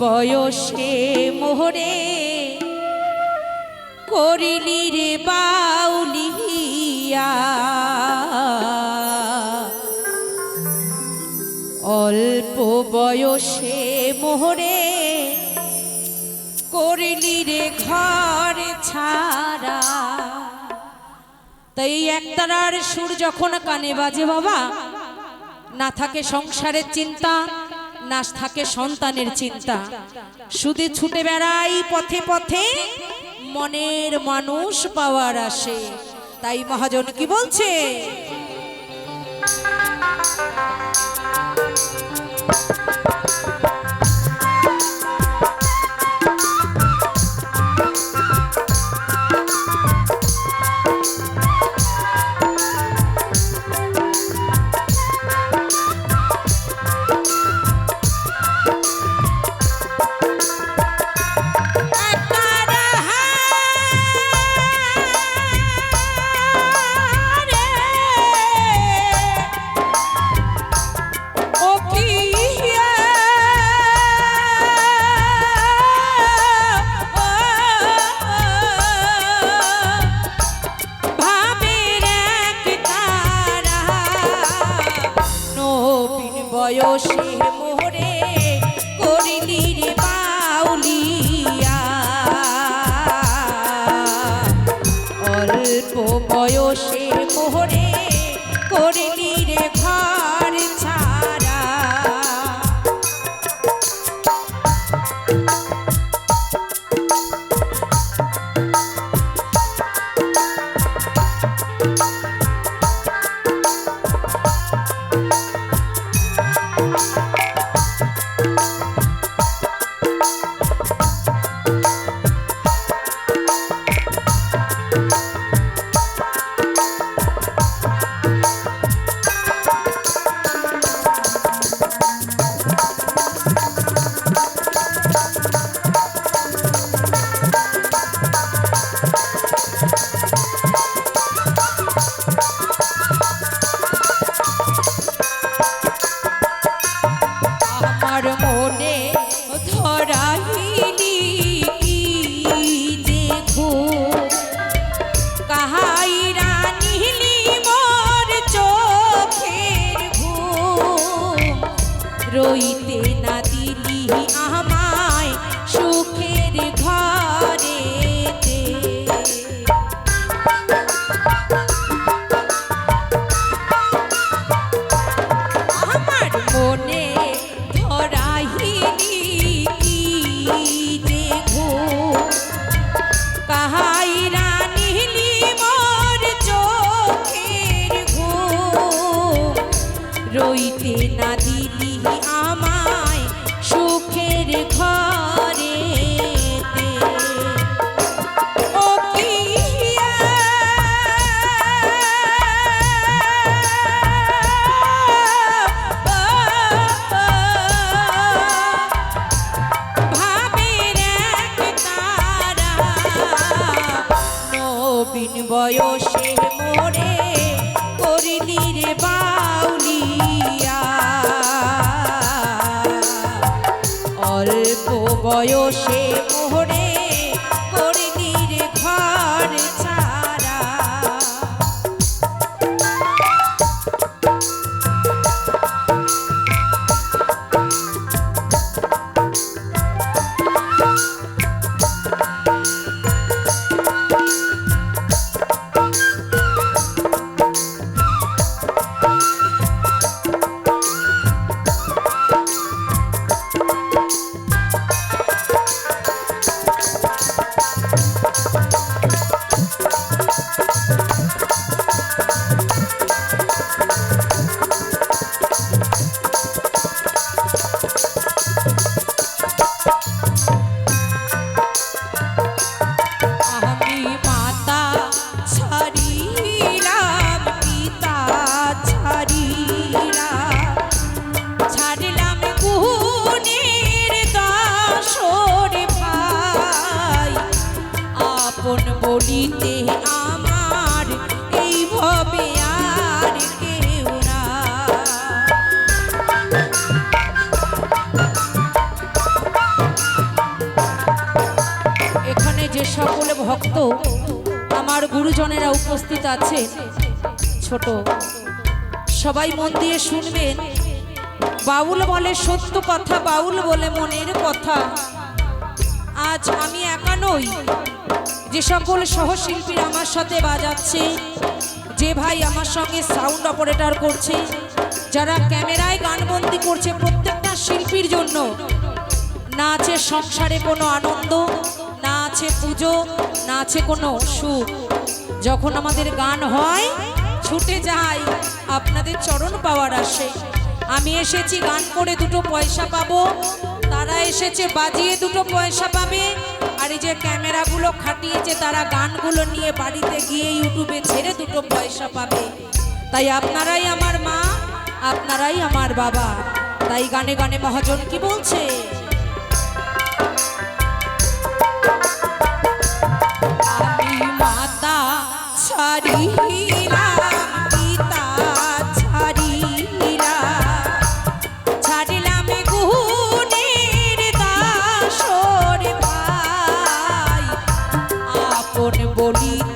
বয়সে মোহরে করিলি রে বাউলিয়া অল্প বয়সে মোহরে করিলি রে ঘর ছাড়া। তাই একতারার সুর যখন কানে বাজে বাবা, না থাকে সংসারের চিন্তা। না থাকে সন্তানের চিন্তা। শুধু ছুটে বেড়াই পথে পথে মনের মানুষ পাওয়ার আসে। তাই মহাজন কি বলছে? বয়সে মোহরে করিলি রে বাউলিয়া। অল্প বয়সে মোহরে রইতে না দিলি আমায় নবীন বয়সে মোরে করিলি রে বাউলিয়া অল্প বয়সে গুরুজনেরা উপস্থিত আছে। ছোট। সবাই মন দিয়ে শুনবেন। বাউল বলে সত্য কথা, বাউল বলে মনের কথা। আজ আমি একা নই। যে সকল সহশিল্পীরা আমার সাথে বাজাচ্ছে, যে ভাই আমার সঙ্গে সাউন্ড অপারেটর করছে, যারা ক্যামেরায় গানবন্দি করছে প্রত্যেকটা শিল্পীর জন্য। না আছে সংসারে কোনো আনন্দ, না আছে পুজো না আছে কোনো সুখ। যখন আমাদের গান হয়, ছুটে যায় আপনাদের চরণ পাওয়ার আসে। আমি এসেছি, গান করে দুটো পয়সা পাবো। তারা এসেছে, বাজিয়ে দুটো পয়সা পাবে। আর এই যে ক্যামেরাগুলো খাটিয়েছে, তারা গানগুলো নিয়ে বাড়িতে গিয়ে ইউটিউবে ছেড়ে দুটো পয়সা পাবে। তাই আপনারাই আমার মা, আপনারাই আমার বাবা। তাই গানে গানে মহাজন কি বলছে? bonito.